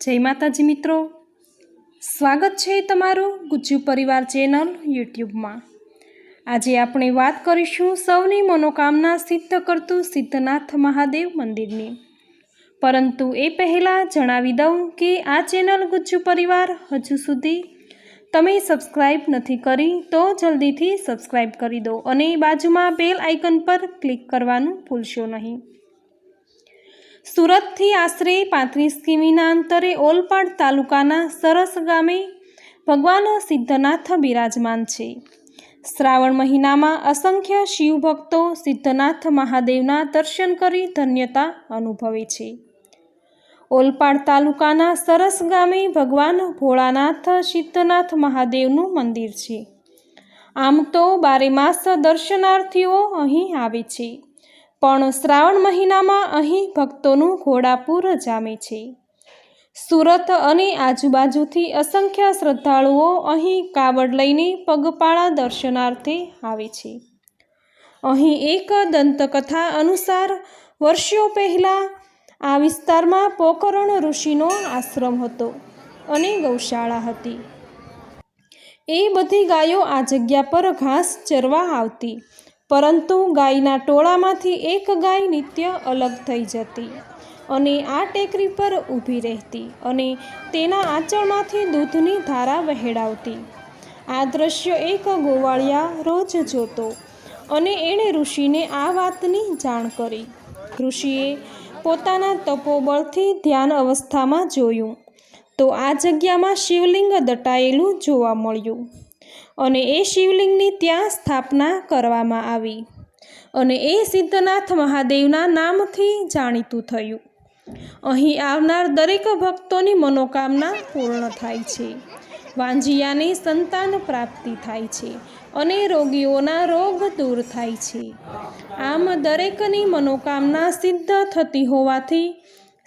જય માતાજી મિત્રો. સ્વાગત છે તમારું ગુજ્જુ પરિવાર ચેનલ યુટ્યુબમાં. આજે આપણે વાત કરીશું સૌની મનોકામના સિદ્ધ કરતું સિદ્ધનાથ મહાદેવ મંદિરની. પરંતુ એ પહેલાં જણાવી દઉં કે આ ચેનલ ગુજ્જુ પરિવાર હજુ સુધી તમે સબસ્ક્રાઈબ નથી કરી તો જલ્દીથી સબસ્ક્રાઈબ કરી દો અને બાજુમાં બેલ આઇકન પર ક્લિક કરવાનું ભૂલશો નહીં. સુરતથી આશરે પાંત્રીસ કિમીના અંતરે ઓલપાડ તાલુકાના સરસ ગામે ભગવાન સિદ્ધનાથ બિરાજમાન છે. શ્રાવણ મહિનામાં અસંખ્ય શિવભક્તો સિદ્ધનાથ મહાદેવના દર્શન કરી ધન્યતા અનુભવે છે. ઓલપાડ તાલુકાના સરસ ગામે ભગવાન ભોળાનાથ સિદ્ધનાથ મહાદેવનું મંદિર છે. આમ તો બારે માસ દર્શનાર્થીઓ અહીં આવે છે. પણ શ્રાવણ મહિનામાં અહીં ભક્તોનું ઘોડાપૂર જામે છે. સુરત અને આજુબાજુથી અસંખ્ય શ્રદ્ધાળુઓ અહીં કાવડ લઈને પગપાળા દર્શનાર્થે આવે છે. અહીં એક દંતકથા અનુસાર વર્ષો પહેલાં આ વિસ્તારમાં પોકરણ ઋષિનો આશ્રમ હતો અને ગૌશાળા હતી. એ બધી ગાયો આ જગ્યા પર ઘાસ ચરવા આવતી પરંતુ ગાયના ટોળામાંથી એક ગાય નિત્ય અલગ થઈ જતી અને આ ટેકરી પર ઊભી રહેતી અને તેના આંચળમાંથી દૂધની ધારા વહેડાવતી આ દ્રશ્ય એક ગોવાળિયા રોજ જોતો અને એણે ઋષિને આ વાતની જાણ કરી. ઋષિએ પોતાના તપોબળથી ધ્યાન અવસ્થામાં જોયું તો આ જગ્યામાં શિવલિંગ દટાયેલું જોવા મળ્યું. અને એ શિવલિંગની ત્યાં સ્થાપના કરવામાં આવી. અને એ સિદ્ધનાથ મહાદેવના નામથી જાણીતું થયું. અહીં આવનાર દરેક ભક્તોની મનોકામના પૂર્ણ થાય છે. વાંજિયાને સંતાન પ્રાપ્તિ થાય છે અને રોગીઓના રોગ દૂર થાય છે. આમ દરેકની મનોકામના સિદ્ધ થતી હોવાથી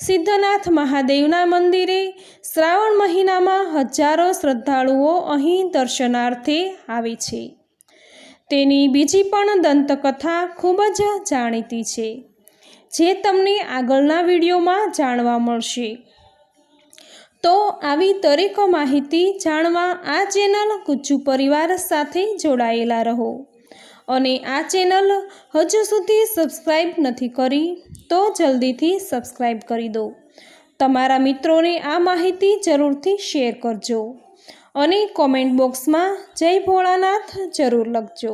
સિદ્ધનાથ મહાદેવના મંદિરે શ્રાવણ મહિનામાં હજારો શ્રદ્ધાળુઓ અહીં દર્શનાર્થે આવે છે. તેની બીજી પણ દંતકથા ખૂબ જ જાણીતી છે, જે તમને આગળના વિડીયોમાં જાણવા મળશે. તો આવી દરેક માહિતી જાણવા આ ચેનલ ગુજ્જુ પરિવાર સાથે જોડાયેલા રહો. અને આ ચેનલ હજુ સુધી સબસ્ક્રાઈબ નથી કરી, તો જલ્દીથી સબસ્ક્રાઈબ કરી દો. તમારા મિત્રોને આ માહિતી જરૂરથી શેર કરજો અને કોમેન્ટ બોક્સમાં જય ભોળાનાથ જરૂર લખજો.